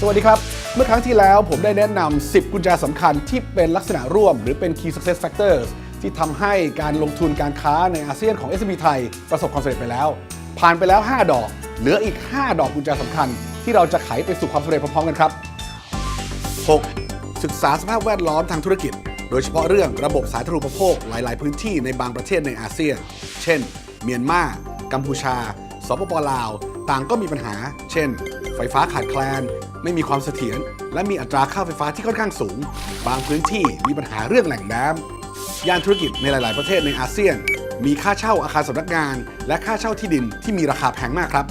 สวัสดีครับ เมื่อครั้งที่แล้วผมได้แนะนำ 10 กุญแจสำคัญที่เป็นลักษณะร่วม หรือเป็น Key Success Factors ที่ทำให้การลงทุนการค้าในอาเซียนของ s อ b ไทย ประสบความสำเร็จไปแล้ว ผ่านไปแล้ว 5 ดอก เหลืออีก 5 ดอกกุญแจสำคัญ ที่เราจะไขไปสู่ความสำเร็จพร้อมๆกันครับ 6. ศึกษาสภาพแวดล้อมทางธุรกิจ โดยเฉพาะเรื่องระบบสาธารณูปโภคหลาย ๆ พื้นที่ในบางประเทศในอาเซียน เช่น เมียนมา กัมพูชา สปปลาว ต่างก็มีปัญหา เช่น ไฟฟ้าขาดแคลน ไม่มีความเสถียรและมีอัตราค่าไฟฟ้าที่ค่อนข้างสูง บางพื้นที่มีปัญหาเรื่องแหล่งน้ำย่านธุรกิจในหลาย ๆ ประเทศในอาเซียน มีค่าเช่าอาคารสำนักงาน และค่าเช่าที่ดินที่มีราคาแพงมากครับ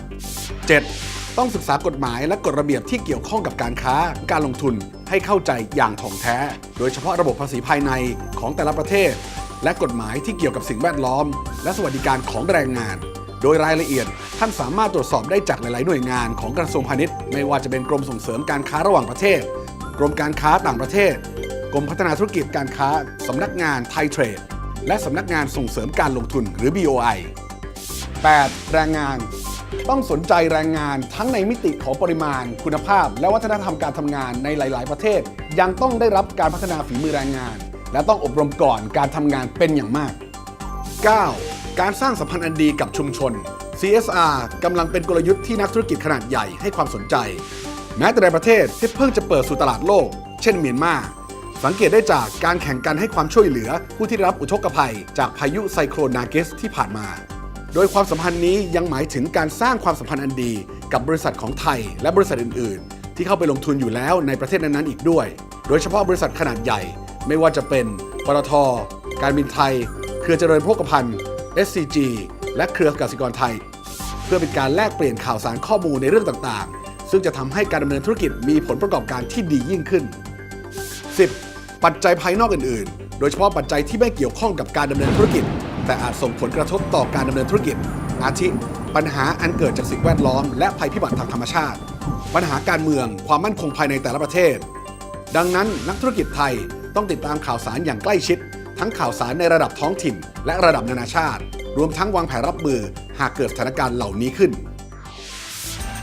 7. ต้องศึกษากฎหมายและกฎระเบียบที่เกี่ยวข้องกับการค้า การลงทุนให้เข้าใจอย่างถ่องแท้ โดยเฉพาะระบบภาษีภายในของแต่ละประเทศ และกฎหมายที่เกี่ยวกับสิ่งแวดล้อม และสวัสดิการของแรงงาน โดยรายละเอียดท่านสามารถตรวจสอบได้จากหลาย ๆ หน่วยงานของกระทรวงพาณิชย์ ไม่ว่าจะเป็นกรมส่งเสริมการค้าระหว่างประเทศ กรมการค้าต่างประเทศ กรมพัฒนาธุรกิจการค้า สำนักงานไทยเทรด และสำนักงานส่งเสริมการลงทุนหรือ BOI 8. แรงงาน ต้องสนใจแรงงานทั้งในมิติของปริมาณ คุณภาพ และวัฒนธรรมการทำงานในหลาย ๆ ประเทศ ยังต้องได้รับการพัฒนาฝีมือแรงงาน และต้องอบรมก่อนการทำงานเป็นอย่างมาก 9. การสร้างสัมพันธ์อันดีกับชุมชน CSR กำลังเป็นกลยุทธ์ที่นักธุรกิจขนาดใหญ่ให้ความสนใจ แม้แต่ในประเทศที่เพิ่งจะเปิดสู่ตลาดโลก เช่นเมียนมาสังเกตได้จากการแข่งกันให้ความช่วยเหลือผู้ที่รับอุทกภัย จากพายุไซโครนนาเกสที่ผ่านมา โดยความสัมพันธ์นี้ยังหมายถึงการสร้างความสัมพันธ์อันดี กับบริษัทของไทยและบริษัทอื่น ๆ ที่เข้าไปลงทุนอยู่แล้วในประเทศนั้น ๆ อีกด้วย โดยเฉพาะบริษัทขนาดใหญ่ ไม่ว่าจะเป็นปตท การบินไทย เครือเจริญโภคภัณฑ์ SCG และเครือกสิกรไทย เพื่อเป็นการแลกเปลี่ยนข่าวสารข้อมูลในเรื่องต่างๆ ซึ่งจะทำให้การดำเนินธุรกิจมีผลประกอบการที่ดียิ่งขึ้น 10. ปัจจัยภายนอกอื่นๆ โดยเฉพาะปัจจัยที่ไม่เกี่ยวข้องกับการดำเนินธุรกิจ แต่อาจส่งผลกระทบต่อการดำเนินธุรกิจ อาทิ ปัญหาอันเกิดจากสิ่งแวดล้อม และภัยพิบัติทางธรรมชาติ ปัญหาการเมือง ความมั่นคงภายในแต่ละประเทศ ดังนั้นนักธุรกิจไทยต้องติดตามข่าวสารอย่างใกล้ชิด ทั้งข่าวสารในระดับท้องถิ่น และระดับนานาชาติ รวมทั้งวางแผนรับมือหากเกิดสถานการณ์เหล่านี้ขึ้น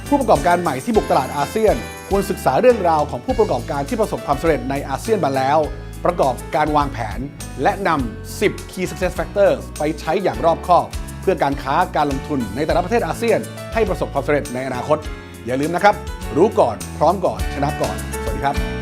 ผู้ประกอบการใหม่ที่บุกตลาดอาเซียน ควรศึกษาเรื่องราวของผู้ประกอบการที่ประสบความสำเร็จในอาเซียนมาแล้ว ประกอบการวางแผน และนำ 10 Key Success Factors ไปใช้อย่างรอบคอบ เพื่อการค้าการลงทุนในแต่ละประเทศอาเซียน ให้ประสบความสำเร็จในอนาคต อย่าลืมนะครับ รู้ก่อน พร้อมก่อน ชนะก่อน สวัสดีครับ